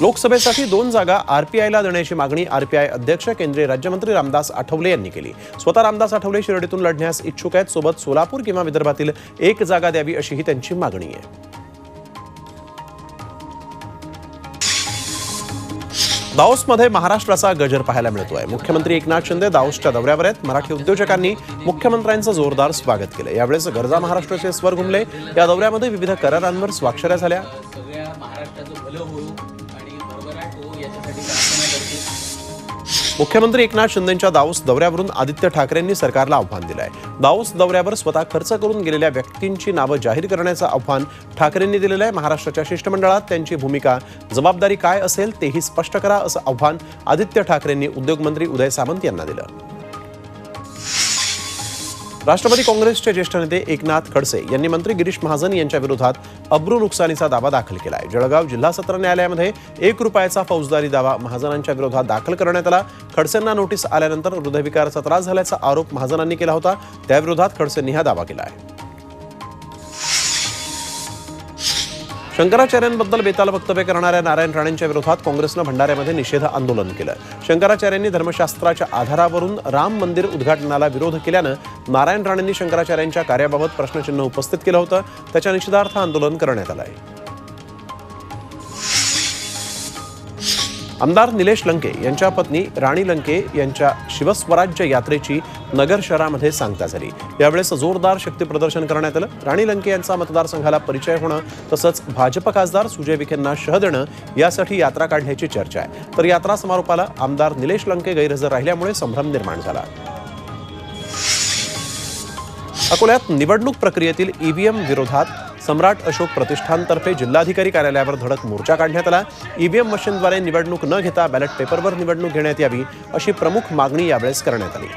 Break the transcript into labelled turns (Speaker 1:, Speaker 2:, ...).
Speaker 1: लोकसभेसाठी दोन जागा आरपीआयला देण्याची मागणी आरपीआय अध्यक्ष केंद्रीय राज्यमंत्री रामदास आठवले यांनी केली. स्वतः रामदास आठवले शिर्डीतून लढण्यास इच्छुक आहेत सोबत सोलापूर किंवा विदर्भातील एक जागा द्यावी अशीही त्यांची मागणी आहे. दाओसमध्ये महाराष्ट्राचा गजर पाहायला मिळतोय. मुख्यमंत्री एकनाथ शिंदे दाओसच्या दौऱ्यावर आहेत. मराठी उद्योजकांनी मुख्यमंत्र्यांचं जोरदार स्वागत केलं यावेळेस गरजा महाराष्ट्राचे स्वर घुमले. या दौऱ्यामध्ये विविध करारांवर स्वाक्षऱ्या झाल्या. मुख्यमंत्री एकनाथ शिंदेच्या दाऊस दौऱ्यावरून आदित्य ठाकरेंनी सरकारला आव्हान दिलंय. दाऊस दौऱ्यावर स्वतः खर्च करून गेलेल्या व्यक्तींची नावं जाहीर करण्याचं आव्हान ठाकरेंनी दिलेलं आहे. महाराष्ट्राच्या शिष्टमंडळात त्यांची भूमिका जबाबदारी काय असेल तेही स्पष्ट करा असं आव्हान आदित्य ठाकरेंनी उद्योगमंत्री उदय सामंत यांना दिलं. राष्ट्रवादी काँग्रेसचे ज्येष्ठ नेते एकनाथ खडसे यांनी मंत्री गिरीश महाजन यांच्या विरोधात अब्रू नुकसानीचा दावा दाखल केला आहे जळगाव जिल्हा सत्र न्यायालयामध्ये एक रुपयाचा फौजदारी दावा महाजनांच्या विरोधात दाखल करण्यात आला. खडसेंना नोटीस आल्यानंतर हृदयविकाराचा त्रास झाल्याचा आरोप महाजनांनी केला होता. त्याविरोधात खडसेंनी हा दावा केला आहे शंकराचार्यांबद्दल बेताल वक्तव्य करणाऱ्या नारायण राणेंच्या विरोधात काँग्रेसनं भंडाऱ्यामध्ये निषेध आंदोलन केलं. शंकराचार्यांनी धर्मशास्त्राच्या आधारावरून राम मंदिर उद्घाटनाला विरोध केल्यानं नारायण राणेंनी शंकराचार्यांच्या कार्याबाबत प्रश्नचिन्ह उपस्थित केलं होतं. त्याच्या निषेधार्थ आंदोलन करण्यात आलं आहे आमदार निलेश लंके यांच्या पत्नी राणी लंके यांच्या शिवस्वराज्य यात्रेची नगर शहरामध्ये सांगता झाली. यावेळेस जोरदार शक्ती प्रदर्शन करण्यात आलं. राणी लंके यांचा मतदारसंघाला परिचय होणं तसंच भाजप खासदार सुजय विखेंना शह देणं यासाठी यात्रा काढण्याची चर्चा आहे. तर यात्रा समारोपाला आमदार निलेश लंके गैरहजर राहिल्यामुळे संभ्रम निर्माण झाला. अकोल्यात निवडणूक प्रक्रियेतील ईव्हीएम विरोधात सम्राट अशोक प्रतिष्ठानतर्फे जिल्हाधिकारी कार्यालयावर धडक मोर्चा काढण्यात आला. ईव्हीएम मशीनद्वारे निवडणूक न घेता बॅलेट पेपरवर निवडणूक घेण्यात यावी अशी प्रमुख मागणी यावेळेस करण्यात आली.